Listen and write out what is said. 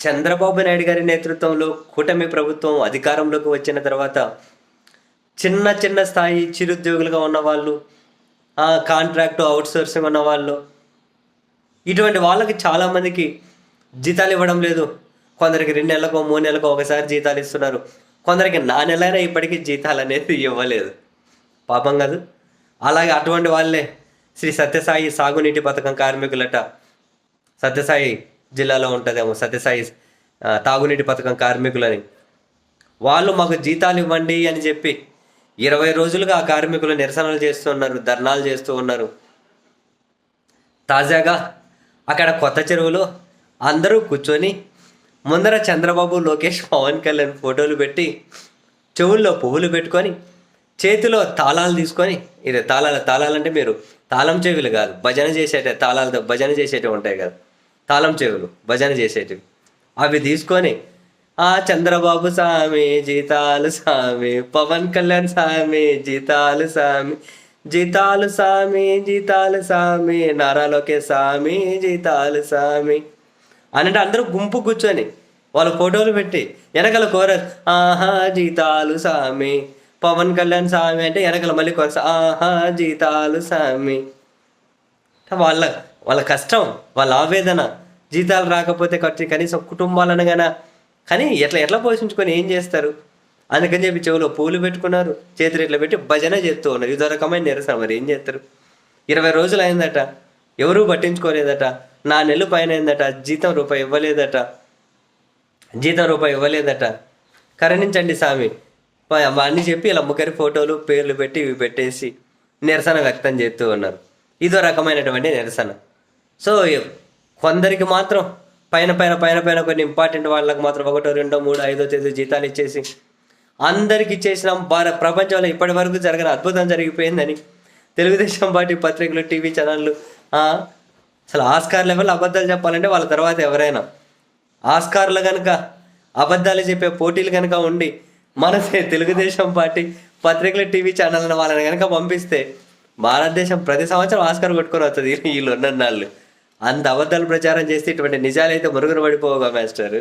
చంద్రబాబు నాయుడు గారి నేతృత్వంలో కూటమి ప్రభుత్వం అధికారంలోకి వచ్చిన తర్వాత చిన్న చిన్న స్థాయి చిరుద్యోగులుగా ఉన్న వాళ్ళు కాంట్రాక్టు అవుట్సోర్సింగ్ ఉన్న వాళ్ళు ఇటువంటి వాళ్ళకి చాలామందికి జీతాలు ఇవ్వడం లేదు. కొందరికి రెండు నెలలకు మూడు నెలలకు ఒకసారి జీతాలు ఇస్తున్నారు. కొందరికి నా నెలైనా ఇప్పటికీ జీతాలు అనేది ఇవ్వలేదు. పాపం కాదు. అలాగే అటువంటి వాళ్ళే శ్రీ సత్యసాయి సాగునీటి పథకం కార్మికులట. సత్యసాయి జిల్లాలో ఉంటుందేమో సత్యసాయి తాగునీటి పథకం కార్మికులని. వాళ్ళు మాకు జీతాలు ఇవ్వండి అని చెప్పి ఇరవై రోజులుగా ఆ కార్మికులు నిరసనలు చేస్తూ ఉన్నారు ధర్నాలు చేస్తూ ఉన్నారు. తాజాగా అక్కడ కొత్త చెరువులో అందరూ కూర్చొని ముందర చంద్రబాబు లోకేష్ పవన్ కళ్యాణ్ ఫోటోలు పెట్టి చెవుల్లో పువ్వులు పెట్టుకొని చేతిలో తాళాలు తీసుకొని ఇది తాళాలు తాళాలంటే మీరు తాళం చెవులు కాదు భజన చేసేట తాళాలతో భజన చేసేటివి ఉంటాయి కదా. తాళం చెవులు భజన చేసేటివి. అవి తీసుకొని ఆ చంద్రబాబు స్వామి జీతాలు స్వామి పవన్ కళ్యాణ్ స్వామి జీతాలు స్వామి జీతాలు స్వామి జీతాలు స్వామి నారాలోకే స్వామి జీతాలు స్వామి అనంటే అందరూ గుంపు కూర్చొని వాళ్ళ ఫోటోలు పెట్టి వెనకల కోరస్ ఆహా జీతాలు స్వామి పవన్ కళ్యాణ్ స్వామి అంటే వెనకల మళ్ళీ కోరస్ ఆహా జీతాలు స్వామి వాళ్ళ వాళ్ళ కష్టం వాళ్ళ ఆవేదన జీతాలు రాకపోతే ఖర్చు కనీసం కుటుంబాలను గాన కానీ ఎట్లా ఎట్లా పోషించుకొని ఏం చేస్తారు? అందుకని చెప్పి చెవులో పూలు పెట్టుకున్నారు చేతులు ఇట్లా పెట్టి భజన చేస్తూ ఉన్నారు. ఇదో రకమైన నిరసన మరి ఏం చేస్తారు? ఇరవై రోజులు అయిందట ఎవరూ పట్టించుకోలేదట నా నెల్లు పైన అయిందట జీతం రూపాయి ఇవ్వలేదట జీతం రూపాయి ఇవ్వలేదట. కరణించండి స్వామి. అన్నీ చెప్పి ఇలా ముగ్గురి ఫోటోలు పేర్లు పెట్టి ఇవి పెట్టేసి నిరసన వ్యక్తం చేస్తూ ఉన్నారు. ఇదో రకమైనటువంటి నిరసన. సో కొందరికి మాత్రం పైన పైన పైన పైన కొన్ని ఇంపార్టెంట్ వాళ్ళకి మాత్రం ఒకటో రెండో మూడో ఐదో తేదీ జీతాలు ఇచ్చేసి అందరికి ఇచ్చేసిన భారత ప్రపంచంలో ఇప్పటి వరకు జరగని అద్భుతం జరిగిపోయిందని తెలుగుదేశం పార్టీ పత్రికలు టీవీ ఛానళ్ళు అసలు ఆస్కార్ లెవెల్ అబద్ధాలు చెప్పాలంటే వాళ్ళ తర్వాత ఎవరైనా ఆస్కార్లు కనుక అబద్ధాలు చెప్పే పోటీలు కనుక ఉండి మన తెలుగుదేశం పార్టీ పత్రికల టీవీ ఛానల్ వాళ్ళని కనుక పంపిస్తే భారతదేశం ప్రతి సంవత్సరం ఆస్కార్ కొట్టుకొని వస్తుంది వీళ్ళు ఉన్న నాళ్ళు అంత అబద్ధాలు ప్రచారం చేస్తే ఇటువంటి నిజాలైతే మురుగున పడిపోవుగా మాస్టర్.